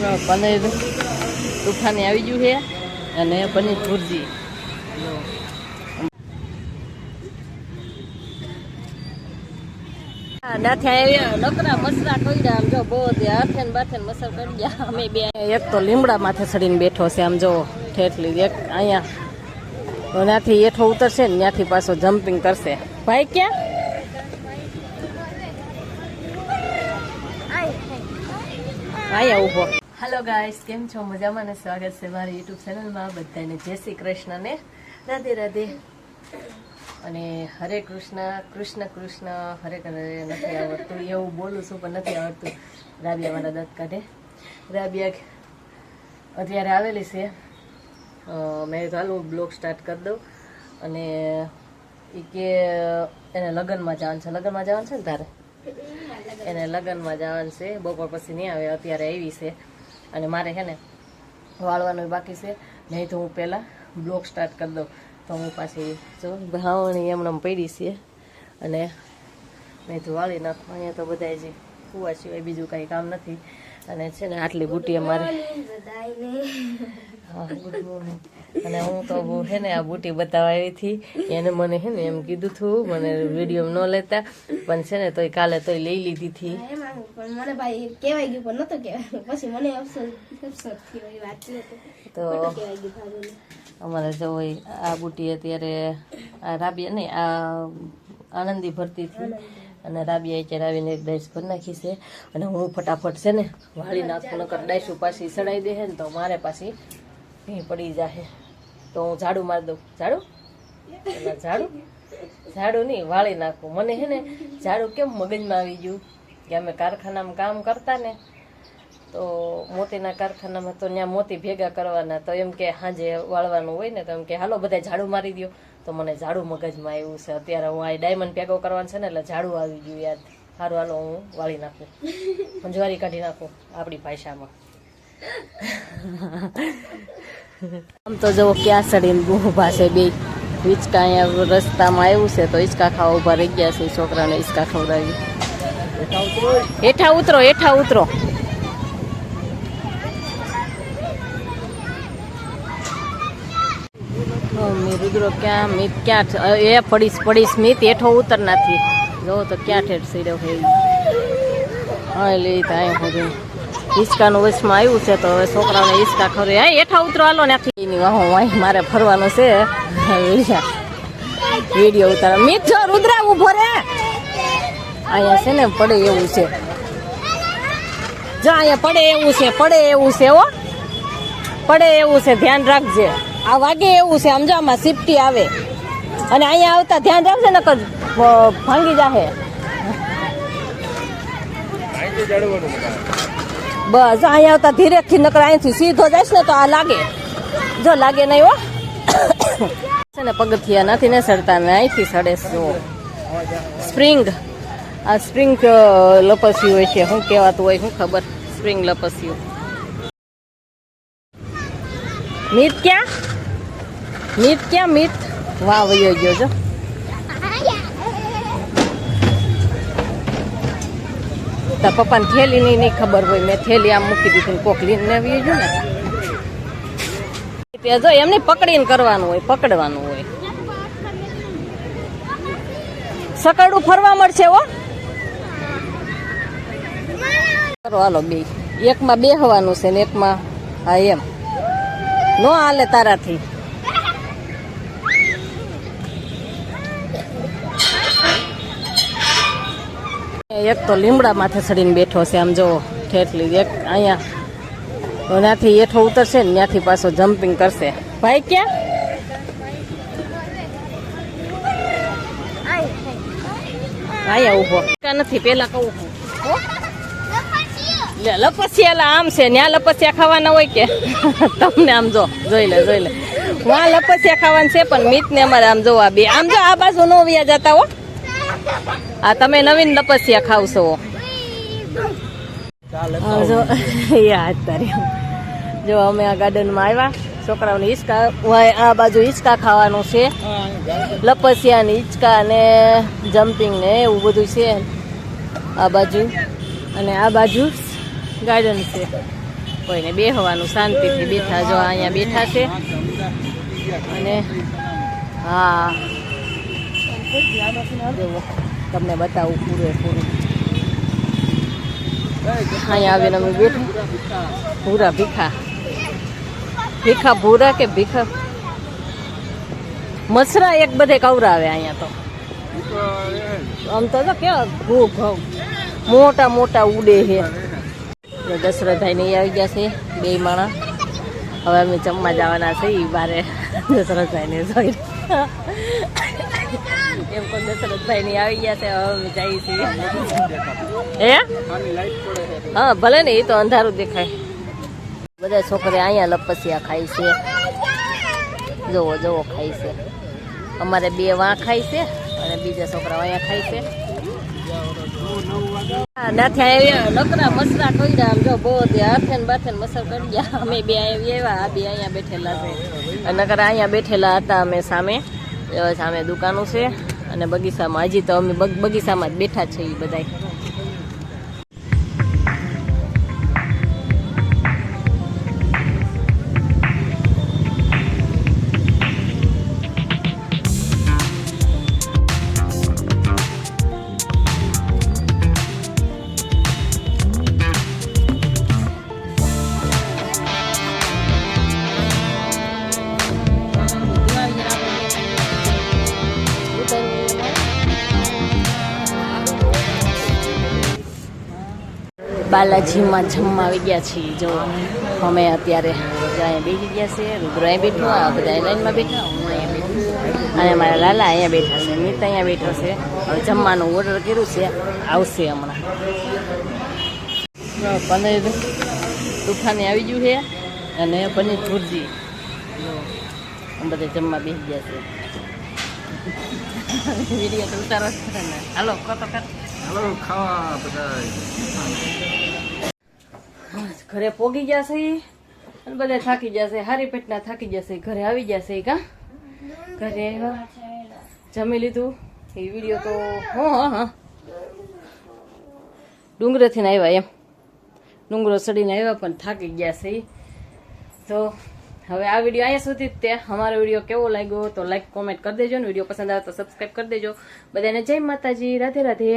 પનીર તુફાની આવી ગયું છે અને પનીર ભુરજી. એક તો લીમડા માથે ચડીને બેઠો છે, આમ જો ઠેઠલી, એક અહીંયા ત્યાંથી એઠો ઉતરશે ને ત્યાંથી પાછો જમ્પિંગ કરશે. ભાઈ ક્યાં? અહીંયા ઊભો હેલો ગાઈસ કેમ છો? મજામાં ને? સ્વાગત છે મારી યુટ્યુબ ચેનલમાં બધાને જય શ્રી કૃષ્ણ ને? રાધે રાધે. અને હરે કૃષ્ણ કૃષ્ણ કૃષ્ણ. હરે હરે નથી આવડતું. એવું બોલું છું, પણ નથી આવડતું. રાબિયા મારા દત્ત કાઢે રાબિયા અત્યારે આવેલી છે. મેં ચાલુ બ્લોગ સ્ટાર્ટ કરી દઉં. અને એ કે એને લગ્નમાં જવાનું છે. લગ્નમાં જવાનું છે ને તારે? એને લગ્નમાં જવાનું છે. બપોર પછી નહીં આવે. અત્યારે આવી છે. અને મારે છે ને વાળવાનું બાકી છે. નહીં તો હું પહેલાં બ્લોગ સ્ટાર્ટ કરી દઉં. તો હું પાછી જો ભાવણી એમને પડી છે. અને નહીં તો વાળી નાખું. અહીંયા તો બધા જે કુવા સિવાય બીજું કાંઈ કામ નથી. અને છે ને આટલી બુટી અમારે હા ગુડ મોર્નિંગ અને હું તો હે ને આ બુટી બતાવવા આવી હતી. એને મને હે ને એમ કીધું હતું મને વીડિયો ન લેતા. પણ છે ને તોય કાલે તોય લઈ લીધી હતી. પણ મને ભાઈ કહેવાય ગયું પણ નતો કહેવાય. પછી મને અફસોસ અફસોસ થયો એ વાત તો. કહેવાય ગયું ભાભીને. અમારે જો આ બુટી અત્યારે આ રાબિયા નહીં આ આનંદી ભરતી હતી અને રાબિયા અત્યારે આવીને એક ડાઈસ ભરી નાખી છે. અને હું ફટાફટ છે ને વાળી નાખું નકર ડાઈસું પાછી સડાઈ દે ને તો મારે પાછી ભી પડી જાય તો હું ઝાડુ મારી દઉં. ઝાડુ? ઝાડુ. ઝાડુ નહીં વાળી નાખું. મને હે ને ઝાડુ કેમ મગજમાં આવી ગયું? કે અમે કારખાનામાં કામ કરતા ને, તો મોતીના કારખાનામાં તો ત્યાં મોતી ભેગા કરવાના. તો એમ કે હાજે વાળવાનું હોય ને, તો એમ કે, હાલો બધા ઝાડુ મારી દો તો મને ઝાડુ મગજમાં આવ્યું છે. અત્યારે હું આ ડાયમંડ ભેગો કરવાનું છે ને, એટલે ઝાડુ આવી ગયું યાદ સારું હાલો, હું વાળી નાખું. મંજવારી કાઢી નાખું આપણી ભાષામાં. આમ તો જવો ક્યાં સડીને ઊભા છે બે. હિંચકા અહીંયા રસ્તામાં આવ્યું છે, તો હિંચકા ખાવા ઊભા રહી ગયા છે, છોકરાને હિંચકા ખવડાવી. હેઠા ઉતરો હેઠા ઉતરો. રુદ્રો ક્યાં મીત ક્યાં એ પડીશ પડીશ મીત હેઠો ઉતર નથી જો તો ક્યાં ઠેઠ સીડો હોય. હા લે, ત્યાં સુધી હિંચકાનું વચમાં આવ્યું છે તો હવે છોકરાને હિંચકા ખરે હા હેઠા ઉતરો, હાલો ત્યાંથી એની વાહો, વાહી મારે ફરવાનું છે. વીડિયો ઉતાર મીત છો રુદ્રા ઊભો રે. અહીંયા છે ને પડે એવું છે. જો અહીંયા પડે એવું છે પડે એવું છે હો. પડે એવું છે ધ્યાન રાખજે. આ વાગે એવું છે સમજો આમાં સિફ્ટી આવે. અને અહીંયા આવતા ધ્યાન રાખજે નકર ભાંગી જાહે. બસ અહીંયા આવતા ધીરેથી નકર અહીંથી સીધો જઈશ ને તો આ લાગે. જો લાગે નહીં હો. છે ને પગથિયા નથી ને સડતા ને અહીંથી સડે જો. સ્પ્રિંગ આ સ્પ્રિંગ લપસ્યું હોય છે. શું કહેવાતું હોય, શું ખબર? સ્પ્રિંગ લપસ્યું. મીત ક્યાં? મીત ક્યાં, મીત? વાહ, વયો ગયો જો પપ્પાને થેલી ની નહીં ખબર હોય. મેં થેલી આમ મૂકી દીધી કોક લઈને આવી ગયું ને. તે જો એમને પકડીને કરવાનું હોય, પકડવાનું હોય. સકડું ફરવા મળશે હો. કરો, હાલો, બે. એકમાં બેહવાનું છે ને એકમાં હા એમ. નો હાલે તારાથી. એક તો લીમડા માથે ચડીને બેઠો છે, આમ જો, ઠેઠલી એક અહીંયા. ત્યાંથી એઠો ઉતરશે ને ત્યાંથી પાછો જમ્પિંગ કરશે. ભાઈ ક્યાં? આયા ઊભો નથી પેલા કહું? લે, લપસિયાલા આમ છે ત્યાં લપસિયા ખાવાના હોય કે? તમને આમ જો, જોઈ લે જોઈ લે. વાં લપસિયા ખાવાનું છે, પણ મિત ને અમારે આમ જોવા બે. આમ જો, આ બાજુ નો વ્યા જતા હો. આ તમે નવીન લપસિયા ખાવશો હો, જો યાદ તારી જો, અમે આ ગાર્ડનમાં આવ્યા. છોકરાઓને હિંચકા આ બાજુ હિંચકા ખાવાનું છે. લપસિયા ને હિંચકા ને જમ્પિંગ ને એવું બધું છે. આ બાજુ. અને આ બાજુ ગાર્ડન છે. કોઈને બેહવાનું શાંતિથી બેઠા જો અહીંયા બેઠા છે. અને હા. તમને બતાવું પૂરે પૂરું. અહીંયા આવીને અમે બેઠા. ભૂરા ભીખા. ભીખા ભૂરા કે ભીખા? મસરા એક બધે કવરાવે અહીંયા તો. આમ તો કેવા મોટા મોટા ઉડે છે. દશરથભાઈ ને આવી ગયા છે બે માણા. હવે અમે જમવા જવાના છે એ બારે દશરથભાઈને જોઈ. એમ પણ દશરથભાઈ ની આવી ગયા છે, હવે અમે જઈએ છીએ. હે? હા, ભલે ને એ તો અંધારું દેખાય. બધા છોકરા અહીંયા લપસિયા ખાય છે. જોવો જોવો ખાય છે. અમારે બે વાં ખાય છે અને બીજા છોકરાઓ અહીંયા ખાય છે. નકરા મસરા કર્યા આમ જો, બહુ હાથે ને બાથે મસર કરી ગયા અમે બે આવ્યા અહીંયા બેઠેલા છે. નકરા અહીંયા બેઠેલા હતા અમે સામે. સામે દુકાનો છે. અને બગીચામાં, હજી તો અમે બગીચામાં જ બેઠા છીએ બધાય. બાલાજીમાં જમવા આવી ગયા છીએ. જો અમે અત્યારે અહીંયા બેસી ગયા છે રુદ્ર અહીંયા બેઠો આ બધા લાઈનમાં બેઠા, હું અહીંયા બેઠું. અને મારા લાલા અહીંયા બેઠા છે મિત અહીંયા બેઠો છે. હવે જમવાનું ઓર્ડર કર્યું છે, આવશે હમણાં. પનીર તુફાની આવી ગયું છે અને પનીર ભુરજી. બધા જમવા બેસી ગયા છે વીડિયો તો ઉતારો હાલો, કહો તો કર હાલો, ખાવા બધા ઘરે પોગી જશે અને બધા થાકી જશે, હારી પેટના થાકી જશે, ઘરે આવી જશે કા? ઘરે જમી લીધું. એ વીડિયો તો હા હા ડુંગરેથી આવ્યા એમ. ડુંગરો ચડીને આવ્યા પણ થાકી ગયા છે તો હવે આ વીડિયો અહીંયા સુધી તે. અમારો વીડિયો કેવો લાગ્યો તો લાઈક કોમેન્ટ કરી દેજો ને. વીડિયો પસંદ આવે તો સબસ્ક્રાઈબ કરી દેજો. બધાને જય માતાજી. રાધે રાધે.